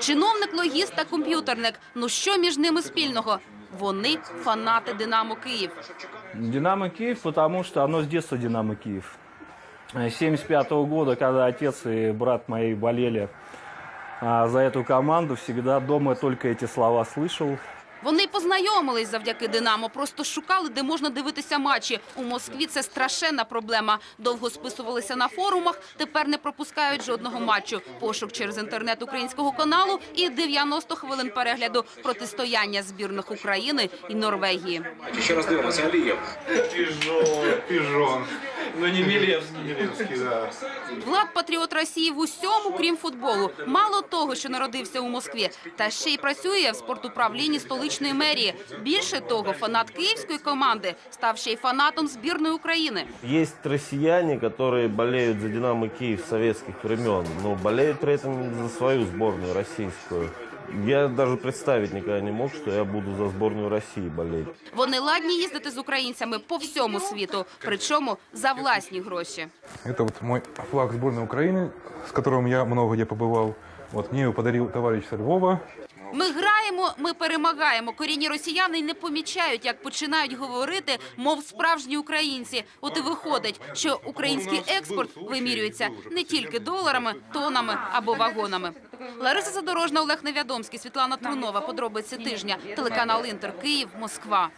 Чиновник, логіст та комп'ютерник. Ну що між ними спільного? Вони фанати Динамо Київ. Динамо Киев, потому что оно с детства Динамо Киев. С 75 года, когда отец и брат мои болели а, за эту команду, всегда дома только эти слова слышал. Вони познайомились завдяки Динамо, просто шукали, де можна дивитися матчі. У Москві це страшенна проблема. Довго списувалися на форумах, тепер не пропускають жодного матчу. Пошук через інтернет українського каналу і 90 хвилин перегляду протистояння збірних України і Норвегії. Ще раз дивимося, Алієв. Пижон, пижон. Ну не Милевский. Милевский, да. Влад патріот Росії в усьому, крім футболу. Мало того, що народився у Москві, та ще й працює в спортуправлінні столичної мерії. Більше того, фанат київської команди став ще й фанатом збірної України. Есть россияне, которые болеют за «Динамо Киев» с советских времен, но болеют при этом за свою сборную российскую. Я даже представить никогда не мог, что я буду за сборную России болеть. Вони ладні їздити з українцями по всьому світу, причому за власні гроші. Это вот мой флаг сборной Украины, с которым я много где побывал. Вот мне его подарил товарищ со Львова. Ми граємо, ми перемагаємо. Корінні росіяни не помічають, як починають говорити, мов справжні українці. От і виходить, що український експорт вимірюється не тільки доларами, тонами або вагонами. Лариса Задорожна, Олег Невядомський, Світлана Трунова. Подробиці тижня. Телеканал Інтер Київ, Москва.